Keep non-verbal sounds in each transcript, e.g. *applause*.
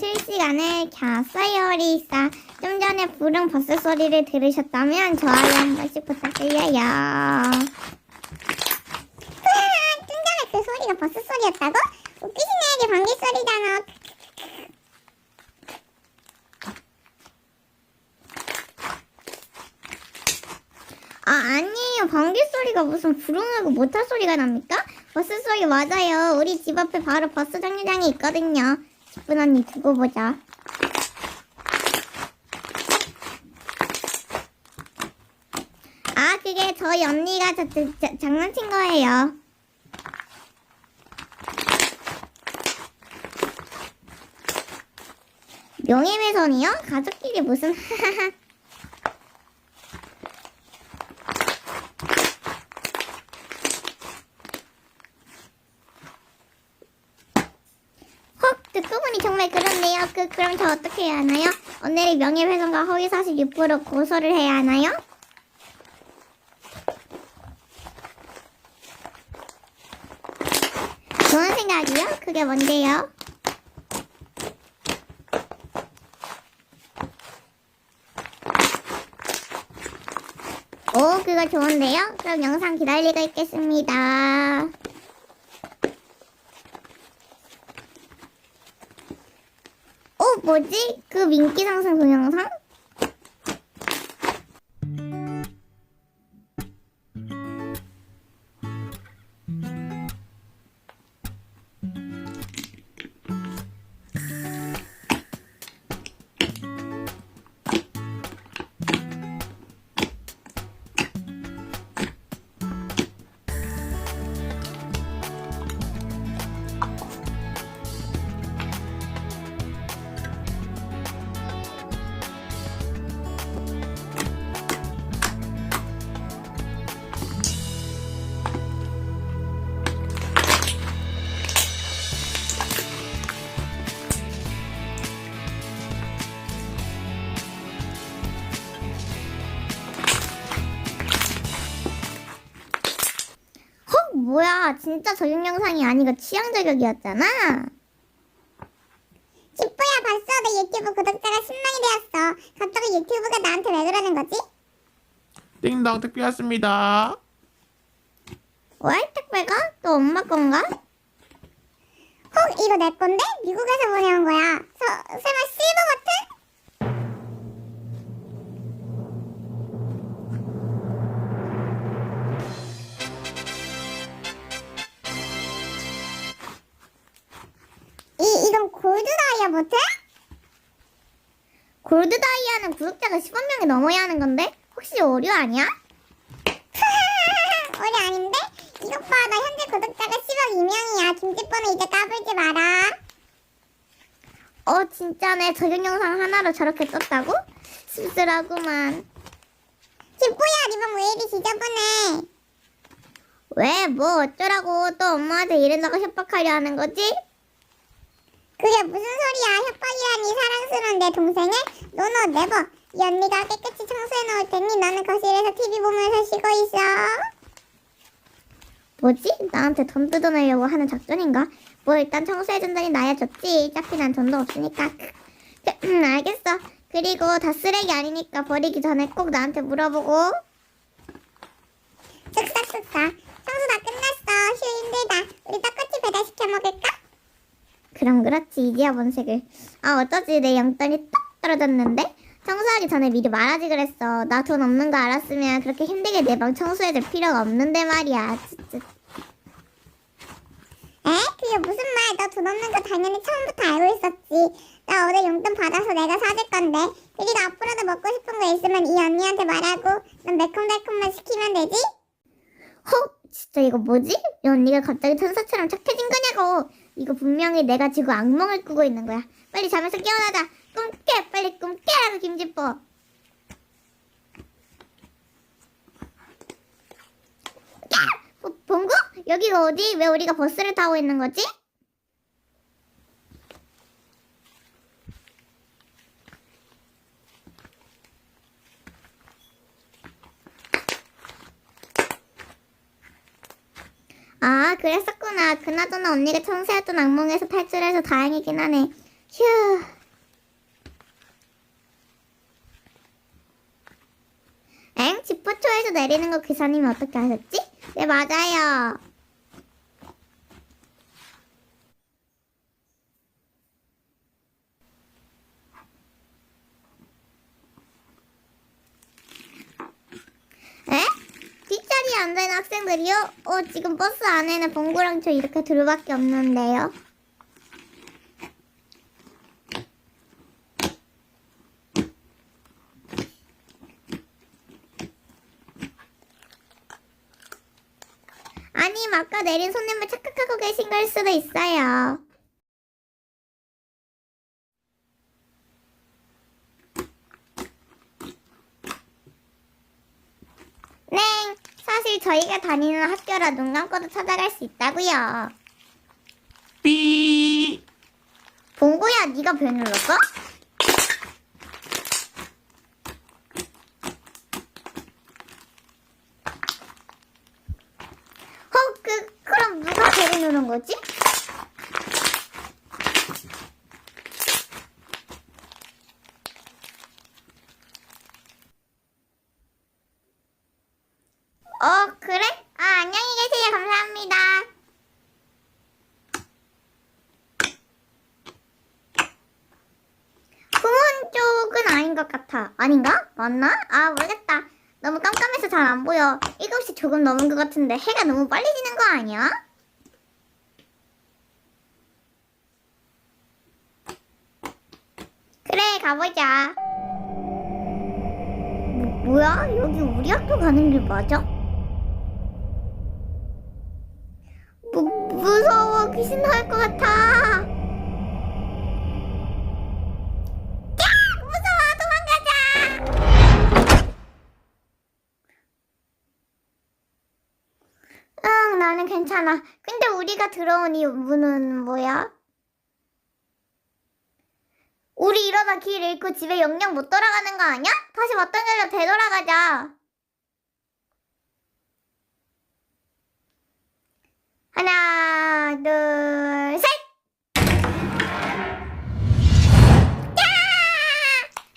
실시간에 켰어요 리사 좀 전에 부른 버스 소리를 들으셨다면 좋아요 한 번씩 부탁드려요. 좀 전에 그 소리가 버스 소리였다고? 웃기시네 이게 방귀 소리잖아. 아 아니에요. 방귀 소리가 무슨 부릉하고 모터 소리가 납니까? 버스 소리 맞아요. 우리 집 앞에 바로 버스 정류장이 있거든요 10분 언니 두고 보자. 아 그게 저희 언니가 저, 저, 저, 장난친 거예요. 명예훼손이요? 가족끼리 무슨 *laughs* 헉, 듣고 보니 정말 그렇네요. 그, 그럼 저 어떻게 해야 하나요? 오늘의 명예훼손과 허위사실 유포로 고소를 해야 하나요? 좋은 생각이요? 그게 뭔데요? 오, 그거 좋은데요? 그럼 영상 기다리고 있겠습니다. 뭐지? 그 민기 상승 동영상? 진짜 저격 영상이 아니고 취향 저격이었잖아. 기쁘야, 봤어. 내 유튜브 구독자가 10만이 되었어. 갑자기 유튜브가 나한테 왜 그러는 거지? 띵동 택배 왔습니다. 왜 택배가? 또 엄마 건가? 헉, 이거 내 건데? 미국에서 보내온 거야. 서, 설마 골드 다이아는 구독자가 10만 명이 넘어야 하는 건데? 혹시 오류 아니야? *laughs* 오류 아닌데? 이것 봐, 나 현재 구독자가 10억 2명이야. 김치번호 이제 까불지 마라. 어, 진짜네. 저격 영상 하나로 저렇게 떴다고? 씁쓸하구만. 김뽀야, 니방 왜 이리 지저분해? 왜, 뭐 어쩌라고 또 엄마한테 이른다고 협박하려 하는 거지? 그게 무슨 소리야? 협박이라니 사랑스러운 내 동생을? 노노 네버. 이 언니가 깨끗이 청소해 놓을 테니 너는 거실에서 TV 보면서 쉬고 있어. 뭐지? 나한테 돈 뜯어내려고 하는 작전인가? 뭐 일단 청소해준다니 나야 좋지. 어차피 난 돈도 없으니까. 음, *laughs* 알겠어. 그리고 다 쓰레기 아니니까 버리기 전에 꼭 나한테 물어보고. 쓱싹쓱싹. 청소 다 끝났어. 휴 힘들다. 우리 떡꼬치 배달시켜 먹을까? 그럼 그렇지. 이제야 본색을. 아 어쩌지 내 용돈이 딱 떨어졌는데? 청소하기 전에 미리 말하지 그랬어. 나 돈 없는 거 알았으면 그렇게 힘들게 내 방 청소해줄 필요가 없는데 말이야. 쯧쯧. 에? 그게 무슨 말? 너 돈 없는 거 당연히 처음부터 알고 있었지. 나 오늘 용돈 받아서 내가 사줄 건데. 그리고 앞으로도 먹고 싶은 거 있으면 이 언니한테 말하고 넌 매콤달콤만 시키면 되지? 헉! 진짜 이거 뭐지? 이 언니가 갑자기 천사처럼 착해진 거냐고. 이거 분명히 내가 지금 악몽을 꾸고 있는 거야. 빨리 잠에서 깨어나자. 꿈 깨! 빨리 꿈 깨라고. 야! 보- 봉구? 여기가 어디? 왜 우리가 버스를 타고 있는 거지? 아, 그랬 었구나. 그나저나 언니가 청소했던 악몽에서 탈출해서 다행이긴 하네. 휴. 엥? 지포초에서 내리는 거 기사님이 어떻게 하셨지? 네, 맞아요. 에? 뒷자리에 앉아있는 학생들이요? 어, 지금 버스 안에는 봉구랑 저 이렇게 둘밖에 없는데요. 아님 아까 내린 손님을 착각하고 계신 걸 수도 있어요. 네, 사실 저희가 다니는 학교라 눈 감고도 찾아갈 수 있다고요. 삐. 봉구야, 네가 별 눌렀어? 어, 그, 그럼 누가 배를 누른 거지? 어, 그래? 아, 안녕히 계세요. 감사합니다. 후문 쪽은 아닌 것 같아. 아닌가? 맞나? 아, 모르겠다. 너무 깜깜해서 잘 안 보여. 7시 조금 넘은 것 같은데 해가 너무 빨리 지는 거 아니야? 그래, 가보자. 뭐, 뭐야? 여기 우리 학교 가는 길 맞아? 무, 무서워. 귀신 나올 것 같아. 나는 괜찮아. 근데 우리가 들어온 이 문은 뭐야? 우리 이러다 길 잃고 집에 영영 못 돌아가는 거 아니야? 다시 왔던 길로 되돌아가자. 하나, 둘, 셋! 야!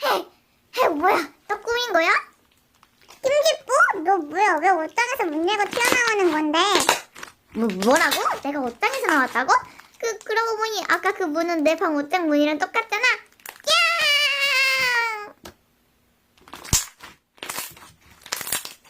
헤, 헤, 뭐야? 또 꾸민 거야? 너 뭐야? 왜 옷장에서 문 열고 튀어나오는 건데? 뭐, 뭐라고? 내가 옷장에서 나왔다고? 그, 그러고 보니 아까 그 문은 내 방 옷장 문이랑 똑같잖아?